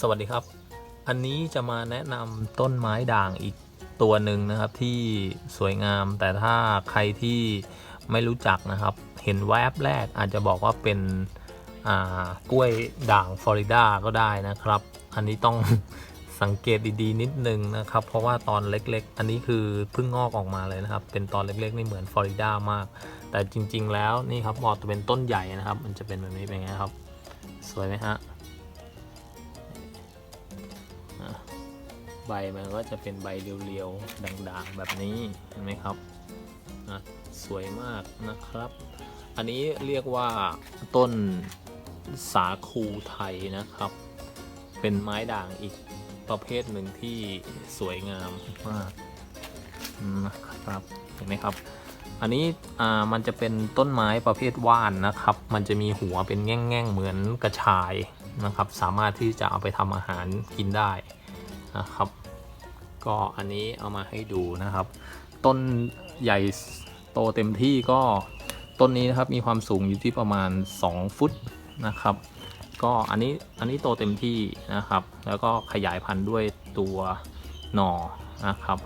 สวัสดีครับ อันนี้จะมาแนะนำต้นไม้ด่างอีกตัวหนึ่งนะครับที่สวยงาม แต่ถ้าใครที่ไม่รู้จักนะครับ เห็นแวบแรกอาจจะบอกว่าเป็นกล้วยด่างฟลอริดาก็ได้นะครับ อันนี้ต้องสังเกตดีๆ นิดนึงนะครับ เพราะว่าตอนเล็กๆ อันนี้คือเพิ่งงอกออกมาเลยนะครับ เป็นตอนเล็กๆนี่เหมือนฟลอริดามาก แต่จริง ๆ แล้วนี่ครับพอจะเป็นต้นใหญ่นะครับ มันจะเป็นแบบนี้เป็นไงครับ สวยไหมฮะ ใบมันก็จะเป็นใบเรียวๆด่างๆแบบนี้เห็นไหมครับอะสวยมากนะครับ อันนี้เรียกว่าต้นสาคูไทยนะครับ เป็นไม้ด่างอีกประเภทหนึ่งที่สวยงามมากนะครับเห็นไหมครับ อันนี้อ่ามันจะเป็นต้นไม้ประเภทว่านนะครับ มันจะมีหัวเป็นแง่งๆเหมือนกระชายนะครับ สามารถที่จะเอาไปทำอาหารกินได้ นะครับ ก็อันนี้เอามาให้ดูนะครับ ต้นใหญ่โตเต็มที่ก็ต้นนี้นะครับมีความสูงอยู่ที่ประมาณ 2 ฟุตนะครับ ก็อันนี้อันนี้โตเต็มที่นะครับ แล้วก็ขยายพันธุ์ด้วยตัวหน่อนะครับ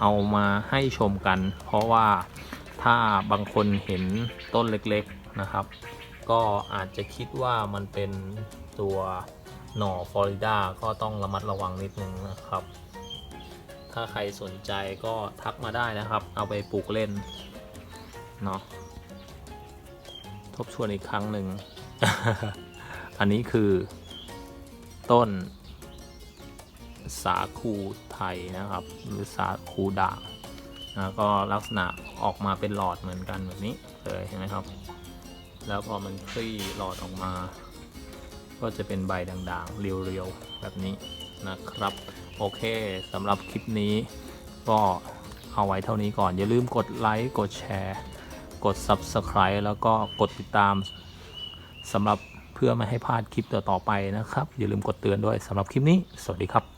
เอามาให้ชมกัน เพราะว่าถ้าบางคนเห็นต้นเล็กๆนะครับ ก็อาจจะคิดว่ามันเป็นตัว หน่อฟลอริดาก็ต้องระมัดระวังนิดนึงนะครับ ถ้าใครสนใจก็ทักมาได้นะครับ เอาไปปลูกเล่นเนาะทบทวนอีกครั้งหนึ่ง อันนี้คือ ต้น สาคูไทยนะครับ หรือสาคูด่างนะก็ลักษณะออกมาเป็นหลอดเหมือนกันแบบนี้เลยเห็นไหมครับ แล้วพอมันคลี่หลอดออกมา ก็จะเป็นใบด่างๆ เรียวๆ แบบนี้นะครับ โอเคสำหรับคลิปนี้ ก็เอาไว้เท่านี้ก่อน อย่าลืมกดไลค์กดแชร์ กด Subscribe แล้วก็กดติดตามสำหรับเพื่อไม่ให้พลาดคลิปต่อๆไปนะครับ อย่าลืมกดเตือนด้วยสำหรับคลิปนี้ สวัสดีครับ